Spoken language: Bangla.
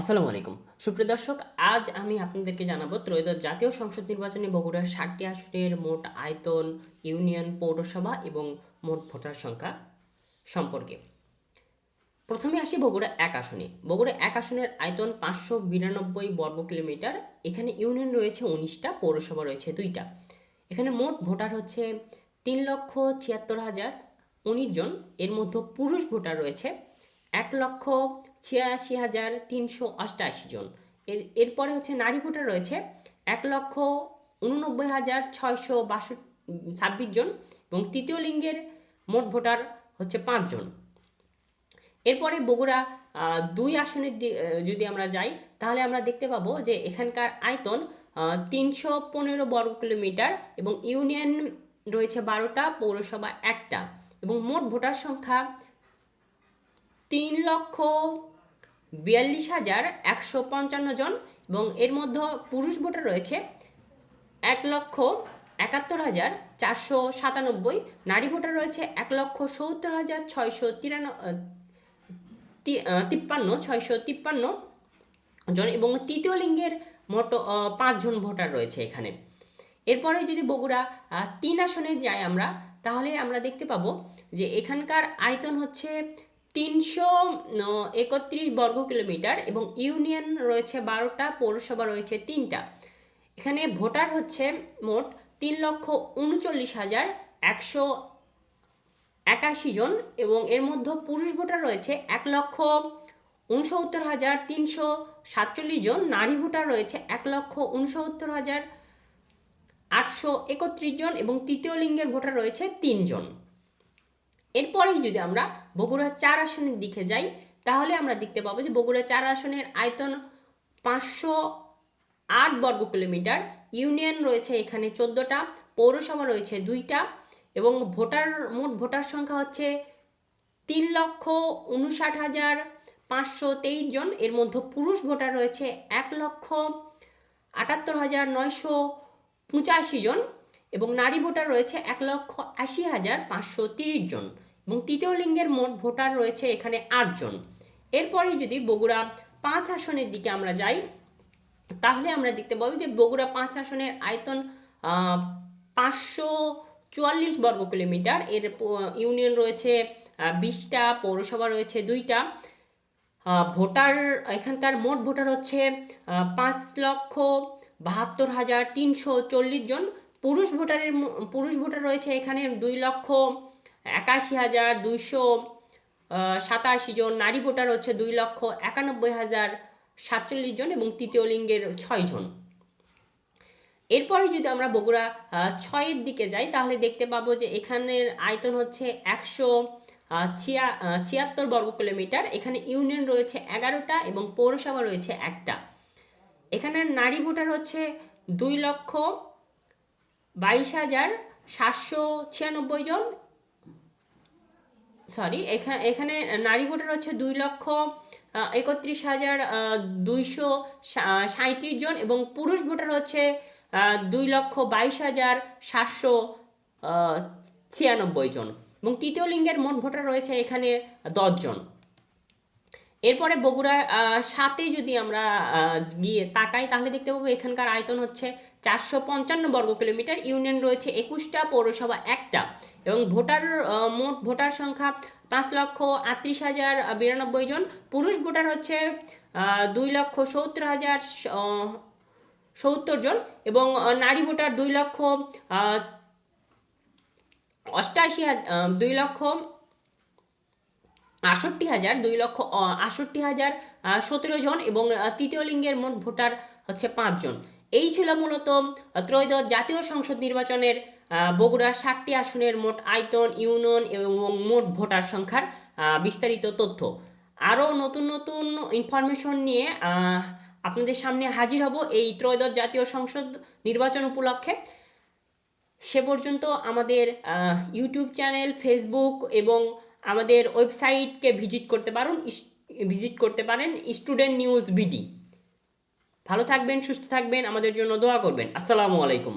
আসসালামু আলাইকুম। সুপ্রিয় দর্শক, আজ আমি আপনাদেরকে জানাব ত্রয়োদশ জাতীয় সংসদ নির্বাচনে বগুড়ার ষাটটি আসনের মোট আয়তন, ইউনিয়ন, পৌরসভা এবং মোট ভোটার সংখ্যা সম্পর্কে। প্রথমে আসি বগুড়া এক আসনে। বগুড়া এক আসনের আয়তন পাঁচশো বিরানব্বই বর্গ কিলোমিটার। এখানে ইউনিয়ন রয়েছে উনিশটা, পৌরসভা রয়েছে দুইটা। এখানে মোট ভোটার হচ্ছে তিন লক্ষ ছিয়াত্তর হাজার উনিশ জন। এর মধ্যে পুরুষ ভোটার রয়েছে এক লক্ষ ছিয়াশি হাজার তিনশো অষ্টআশি জন। এর, এরপরে হচ্ছে নারী ভোটার রয়েছে এক লক্ষ উননব্বই হাজার ছয়শো বাষট্টি, ছাব্বিশ জন এবং তৃতীয় লিঙ্গের মোট ভোটার হচ্ছে পাঁচজন এরপরে বগুড়া দুই আসনের যদি আমরা যাই, তাহলে আমরা দেখতে পাবো যে এখানকার আয়তন তিনশো পনেরো বর্গ কিলোমিটার এবং ইউনিয়ন রয়েছে বারোটা, পৌরসভা একটা এবং মোট ভোটার সংখ্যা তিন লক্ষ বিয়াল্লিশ হাজার একশো পঞ্চান্ন জন এবং এর মধ্যে পুরুষ ভোটার রয়েছে এক লক্ষ একাত্তর হাজার চারশো সাতানব্বই, নারী ভোটার রয়েছে এক লক্ষ সত্তর হাজার ছয়শো তিরান তিপ্পান্ন, ছয়শো তিপ্পান্ন জন এবং তৃতীয় লিঙ্গের মোট পাঁচজন ভোটার রয়েছে এখানে। এরপরে যদি বগুড়া তিন আসনে যাই আমরা, তাহলে আমরা দেখতে পাবো যে এখানকার আয়তন হচ্ছে তিনশো একত্রিশ বর্গ কিলোমিটার এবং ইউনিয়ন রয়েছে বারোটা, পৌরসভা রয়েছে তিনটা। এখানে ভোটার হচ্ছে মোট তিন লক্ষ উনচল্লিশ হাজার একশো একাশি জন এবং এর মধ্যে পুরুষ ভোটার রয়েছে এক লক্ষ উনসত্তর হাজার তিনশো সাতচল্লিশ জন, নারী ভোটার রয়েছে এক লক্ষ উনসত্তর হাজার আটশো একত্রিশ জন এবং তৃতীয় লিঙ্গের ভোটার রয়েছে তিনজন এরপরেই যদি আমরা বগুড়া চার আসনের দিকে যাই, তাহলে আমরা দেখতে পাবো যে বগুড়া চার আসনের আয়তন পাঁচশো আট বর্গ কিলোমিটার। ইউনিয়ন রয়েছে এখানে চোদ্দোটা, পৌরসভা রয়েছে দুইটা এবং ভোটার, মোট ভোটার সংখ্যা হচ্ছে তিন লক্ষ উনষাট হাজার পাঁচশো তেইশ জন। এর মধ্যে পুরুষ ভোটার রয়েছে এক লক্ষ আটাত্তর হাজার নয়শো পঁচাশি জন। এবং নারী ভোটার রয়েছে এক লক্ষ আশি হাজার পাঁচশো তিরিশ জন এবং তৃতীয় লিঙ্গের মোট ভোটার রয়েছে এখানে আটজন এরপরেই যদি বগুড়া পাঁচ আসনের দিকে আমরা যাই, তাহলে আমরা দেখতে পাবো যে বগুড়া পাঁচ আসনের আয়তন পাঁচশো চুয়াল্লিশ বর্গ কিলোমিটার। এর ইউনিয়ন রয়েছে বিশটা, পৌরসভা রয়েছে দুইটা। ভোটার, এখানকার মোট ভোটার হচ্ছে পাঁচ লক্ষ বাহাত্তর হাজার তিনশো চল্লিশ জন। পুরুষ ভোটারের পুরুষ ভোটার রয়েছে এখানে দুই লক্ষ একাশি হাজার দুইশো সাতাশি জন। নারী ভোটার হচ্ছে দুই লক্ষ একানব্বই হাজার সাতচল্লিশ জন এবং তৃতীয় লিঙ্গের ছয় জন। এরপরে যদি আমরা বগুড়া ছয়ের দিকে যাই, তাহলে দেখতে পাবো যে এখানের আয়তন হচ্ছে একশো ছিয়া ছিয়াত্তর বর্গ কিলোমিটার। এখানে ইউনিয়ন রয়েছে এগারোটা এবং পৌরসভা রয়েছে একটা। এখানের নারী ভোটার হচ্ছে দুই লক্ষ বাইশ হাজার সাতশো ছিয়ানব্বই জন সরি এখানে এখানে নারী ভোটার হচ্ছে দুই লক্ষ একত্রিশ হাজার দুইশো সা- সাঁইত্রিশ জন এবং পুরুষ ভোটার হচ্ছে দুই লক্ষ বাইশ হাজার সাতশো ছিয়ানব্বই জন এবং তৃতীয় লিঙ্গের মোট ভোটার রয়েছে এখানে দশজন এরপরে বগুড়া সাতে যদি আমরা গিয়ে তাকাই, তাহলে দেখতে পাবো এখানকার আয়তন হচ্ছে চারশো পঞ্চান্ন বর্গ কিলোমিটার। ইউনিয়ন রয়েছে একুশটা, পৌরসভা একটা। এবং ভোটার মোট ভোটার সংখ্যা পাঁচ লক্ষ আটত্রিশ হাজার বিরানব্বই জন। পুরুষ ভোটার হচ্ছে দুই লক্ষ সত্তর হাজার সত্তর জন। এবং নারী ভোটার দুই লক্ষ অষ্টাশি হাজার দুই লক্ষ আষট্টি হাজার দুই লক্ষ আষট্টি হাজার সতেরো জন এবং তৃতীয় লিঙ্গের মোট ভোটার হচ্ছে পাঁচজন এই ছিল মূলত ত্রয়োদশ জাতীয় সংসদ নির্বাচনের বগুড়ার ষাটটি আসনের মোট আয়তন, ইউনিয়ন এবং মোট ভোটার সংখ্যার বিস্তারিত তথ্য। আরও নতুন নতুন ইনফরমেশন নিয়ে আপনাদের সামনে হাজির হব এই ত্রয়োদশ জাতীয় সংসদ নির্বাচন উপলক্ষে। সে পর্যন্ত আমাদের ইউটিউব চ্যানেল ফেসবুক এবং আমাদের ওয়েবসাইটকে ভিজিট করতে পারুন ভিজিট করতে পারেন স্টুডেন্ট নিউজ বিডি। ভালো থাকবেন, সুস্থ থাকবেন, আমাদের জন্য দোয়া করবেন। আসসালামু আলাইকুম।